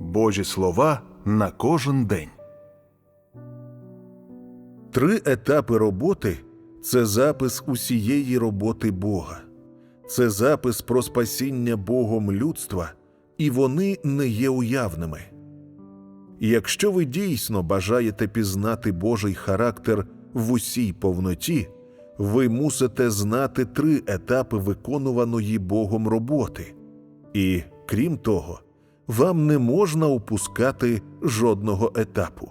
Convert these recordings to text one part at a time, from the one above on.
Божі слова на кожен день. Три етапи роботи це запис усієї роботи Бога, це запис про спасіння Богом людства, і вони не є уявними. Якщо ви дійсно бажаєте пізнати Божий характер в усій повноті, ви мусите знати три етапи виконуваної Богом роботи. І, крім того, вам не можна упускати жодного етапу.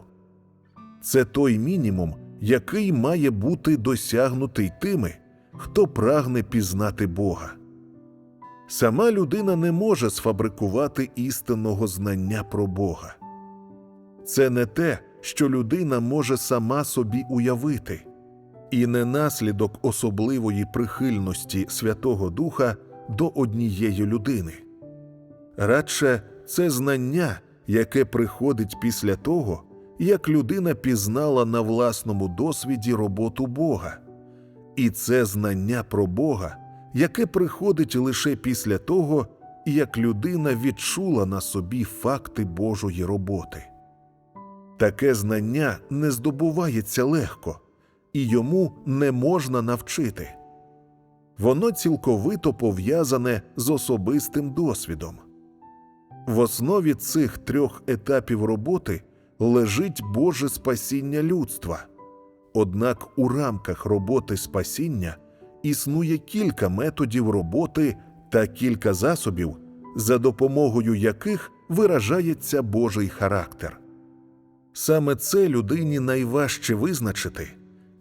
Це той мінімум, який має бути досягнутий тими, хто прагне пізнати Бога. Сама людина не може сфабрикувати істинного знання про Бога. Це не те, що людина може сама собі уявити, і не наслідок особливої прихильності Святого Духа до однієї людини. Радше це знання, яке приходить після того, як людина пізнала на власному досвіді роботу Бога, і це знання про Бога, яке приходить лише після того, як людина відчула на собі факти Божої роботи. Таке знання не здобувається легко, і йому не можна навчити. Воно цілковито пов'язане з особистим досвідом. В основі цих трьох етапів роботи лежить Боже спасіння людства. Однак у рамках роботи спасіння існує кілька методів роботи та кілька засобів, за допомогою яких виражається Божий характер. Саме це людині найважче визначити,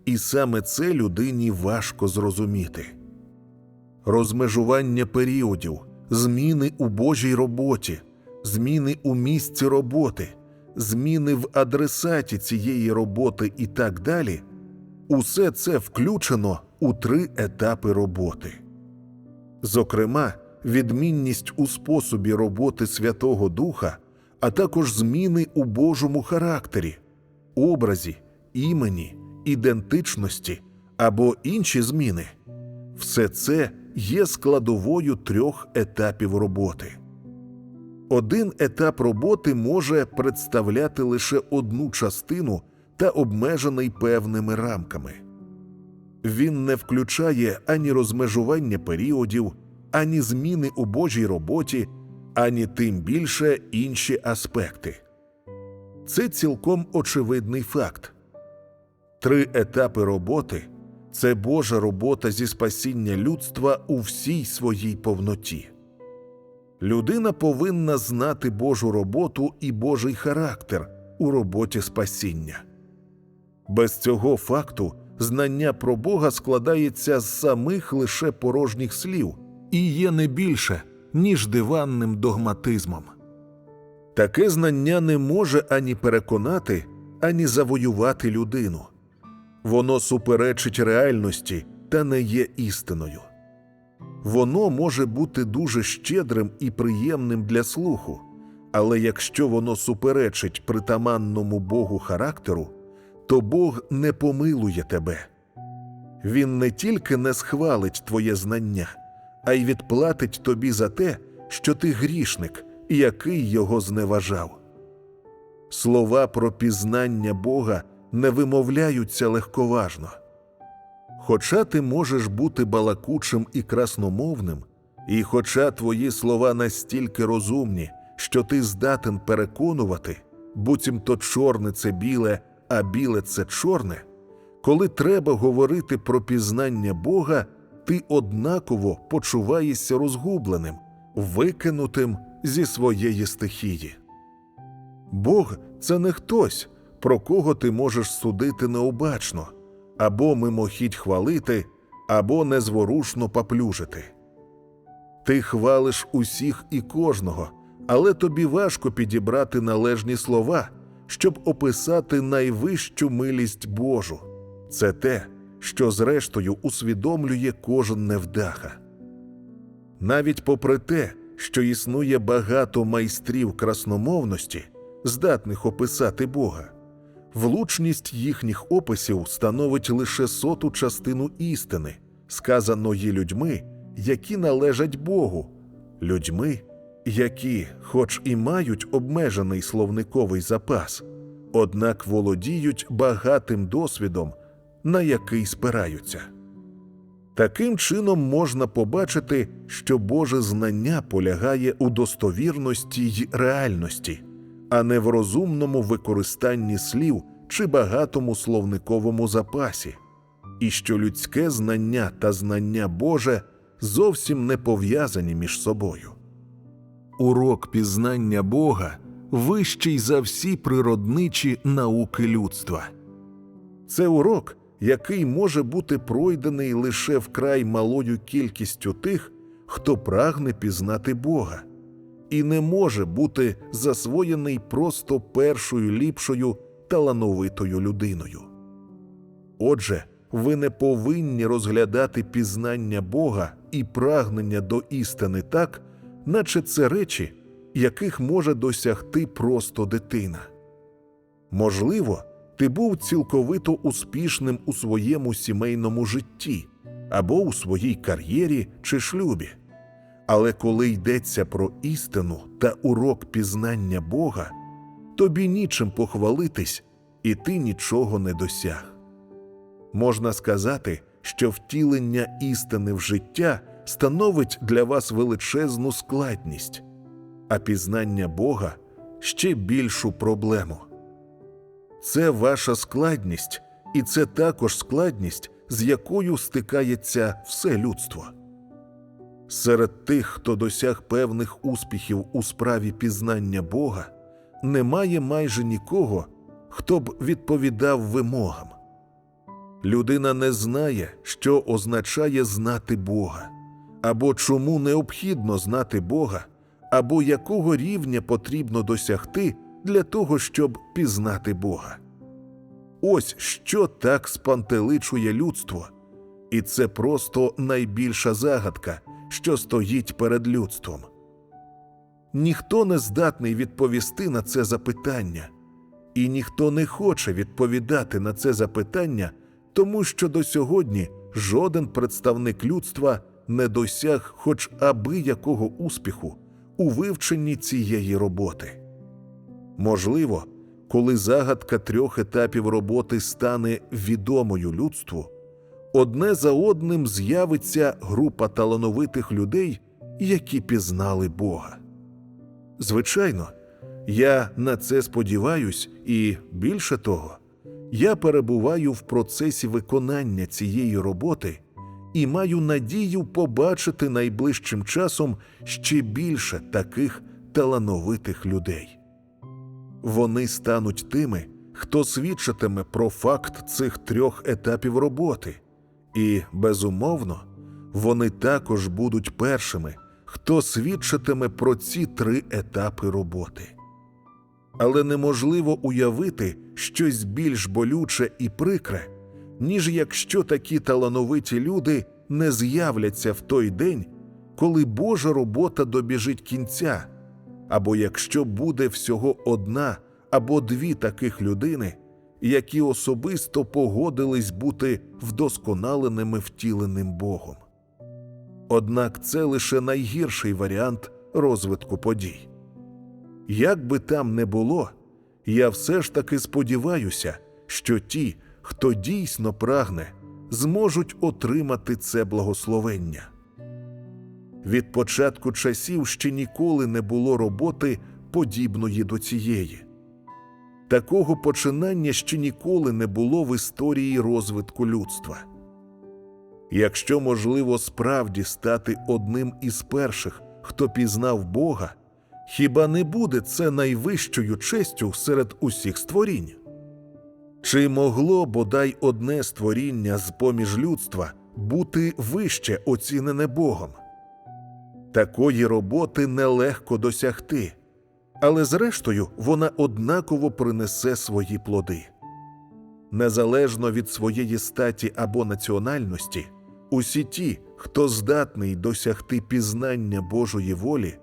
і саме це людині важко зрозуміти. Розмежування періодів, зміни у Божій роботі, зміни у місці роботи, зміни в адресаті цієї роботи і так далі усе це включено у три етапи роботи. Зокрема, відмінність у способі роботи Святого Духа, а також зміни у Божому характері, образі, імені, ідентичності або інші зміни все це є складовою трьох етапів роботи. Один етап роботи може представляти лише одну частину та обмежений певними рамками. Він не включає ані розмежування періодів, ані зміни у Божій роботі, ані тим більше інші аспекти. Це цілком очевидний факт. Три етапи роботи це Божа робота зі спасіння людства у всій своїй повноті. Людина повинна знати Божу роботу і Божий характер у роботі спасіння. Без цього факту знання про Бога складається з самих лише порожніх слів і є не більше, ніж диванним догматизмом. Таке знання не може ані переконати, ані завоювати людину. Воно суперечить реальності та не є істиною. Воно може бути дуже щедрим і приємним для слуху, але якщо воно суперечить притаманному Богу характеру, то Бог не помилує тебе. Він не тільки не схвалить твоє знання, а й відплатить тобі за те, що ти грішник, який його зневажав. Слова про пізнання Бога не вимовляються легковажно. Хоча ти можеш бути балакучим і красномовним, і хоча твої слова настільки розумні, що ти здатен переконувати, буцімто чорне це біле, а біле це чорне, коли треба говорити про пізнання Бога, ти однаково почуваєшся розгубленим, викинутим зі своєї стихії. Бог це не хтось, про кого ти можеш судити необачно, або мимохідь хвалити, або незворушно поплюжити. Ти хвалиш усіх і кожного, але тобі важко підібрати належні слова, щоб описати найвищу милість Божу. Це те, що зрештою усвідомлює кожен невдаха. Навіть попри те, що існує багато майстрів красномовності, здатних описати Бога, влучність їхніх описів становить лише соту частину істини, сказаної людьми, які належать Богу, людьми, які, хоч і мають обмежений словниковий запас, однак володіють багатим досвідом, на який спираються. Таким чином можна побачити, що Боже знання полягає у достовірності й реальності, а не в розумному використанні слів чи багатому словниковому запасі, і що людське знання та знання Боже зовсім не пов'язані між собою. Урок пізнання Бога вищий за всі природничі науки людства. Це урок, який може бути пройдений лише вкрай малою кількістю тих, хто прагне пізнати Бога, і не може бути засвоєний просто першою ліпшою талановитою людиною. Отже, ви не повинні розглядати пізнання Бога і прагнення до істини так, наче це речі, яких може досягти просто дитина. Можливо, ти був цілковито успішним у своєму сімейному житті або у своїй кар'єрі чи шлюбі. Але коли йдеться про істину та урок пізнання Бога, тобі нічим похвалитись, і ти нічого не досяг. Можна сказати, що втілення істини в життя становить для вас величезну складність, а пізнання Бога ще більшу проблему. Це ваша складність, і це також складність, з якою стикається все людство. Серед тих, хто досяг певних успіхів у справі пізнання Бога, немає майже нікого, хто б відповідав вимогам. Людина не знає, що означає знати Бога, або чому необхідно знати Бога, або якого рівня потрібно досягти для того, щоб пізнати Бога. Ось що так спантеличує людство, і це просто найбільша загадка, що стоїть перед людством. Ніхто не здатний відповісти на це запитання, і ніхто не хоче відповідати на це запитання, тому що до сьогодні жоден представник людства не досяг хоч аби якого успіху у вивченні цієї роботи. Можливо, коли загадка трьох етапів роботи стане відомою людству, одне за одним з'явиться група талановитих людей, які пізнали Бога. Звичайно, я на це сподіваюсь, і більше того, я перебуваю в процесі виконання цієї роботи і маю надію побачити найближчим часом ще більше таких талановитих людей. Вони стануть тими, хто свідчитиме про факт цих трьох етапів роботи, і, безумовно, вони також будуть першими, хто свідчитиме про ці три етапи роботи. Але неможливо уявити щось більш болюче і прикре, ніж якщо такі талановиті люди не з'являться в той день, коли Божа робота добіжить кінця, або якщо буде всього одна або дві таких людини, які особисто погодились бути вдосконаленими втіленим Богом. Однак це лише найгірший варіант розвитку подій. Як би там не було, я все ж таки сподіваюся, що ті, хто дійсно прагне, зможуть отримати це благословення. Від початку часів ще ніколи не було роботи, подібної до цієї. Такого починання ще ніколи не було в історії розвитку людства. Якщо можливо справді стати одним із перших, хто пізнав Бога, хіба не буде це найвищою честю серед усіх створінь? Чи могло бодай одне створіння з поміж людства бути вище оцінене Богом? Такої роботи нелегко досягти, але зрештою вона однаково принесе свої плоди. Незалежно від своєї статі або національності, усі ті, хто здатний досягти пізнання Божої волі,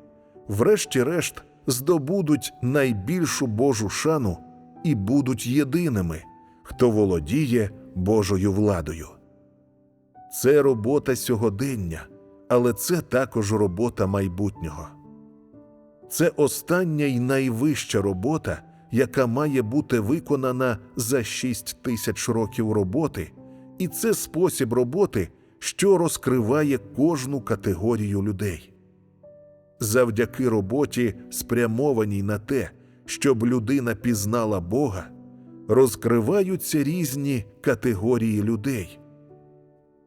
врешті-решт здобудуть найбільшу Божу шану і будуть єдиними, хто володіє Божою владою. Це робота сьогодення, але це також робота майбутнього. Це остання й найвища робота, яка має бути виконана за 6 тисяч років роботи, і це спосіб роботи, що розкриває кожну категорію людей. Завдяки роботі, спрямованій на те, щоб людина пізнала Бога, розкриваються різні категорії людей.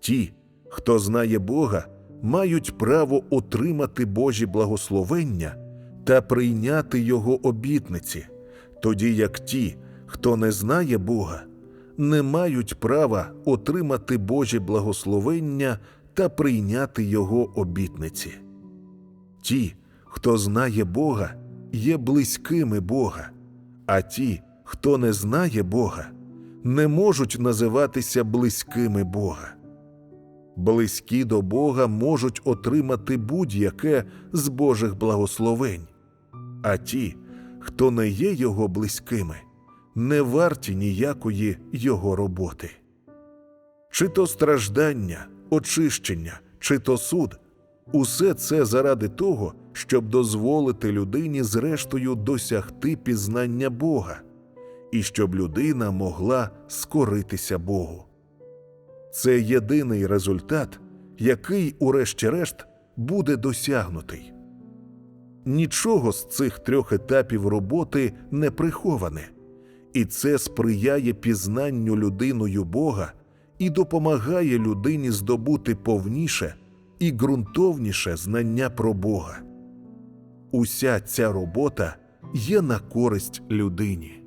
Ті, хто знає Бога, мають право отримати Божі благословення та прийняти Його обітниці, тоді як ті, хто не знає Бога, не мають права отримати Божі благословення та прийняти Його обітниці. Ті, хто знає Бога, є близькими Бога, а ті, хто не знає Бога, не можуть називатися близькими Бога. Близькі до Бога можуть отримати будь-яке з Божих благословень, а ті, хто не є Його близькими, не варті ніякої Його роботи. Чи то страждання, очищення, чи то суд усе це заради того, щоб дозволити людині зрештою досягти пізнання Бога, і щоб людина могла скоритися Богу. Це єдиний результат, який, урешті-решт, буде досягнутий. Нічого з цих трьох етапів роботи не приховане, і це сприяє пізнанню людиною Бога і допомагає людині здобути повніше і ґрунтовніше знання про Бога. Уся ця робота є на користь людині.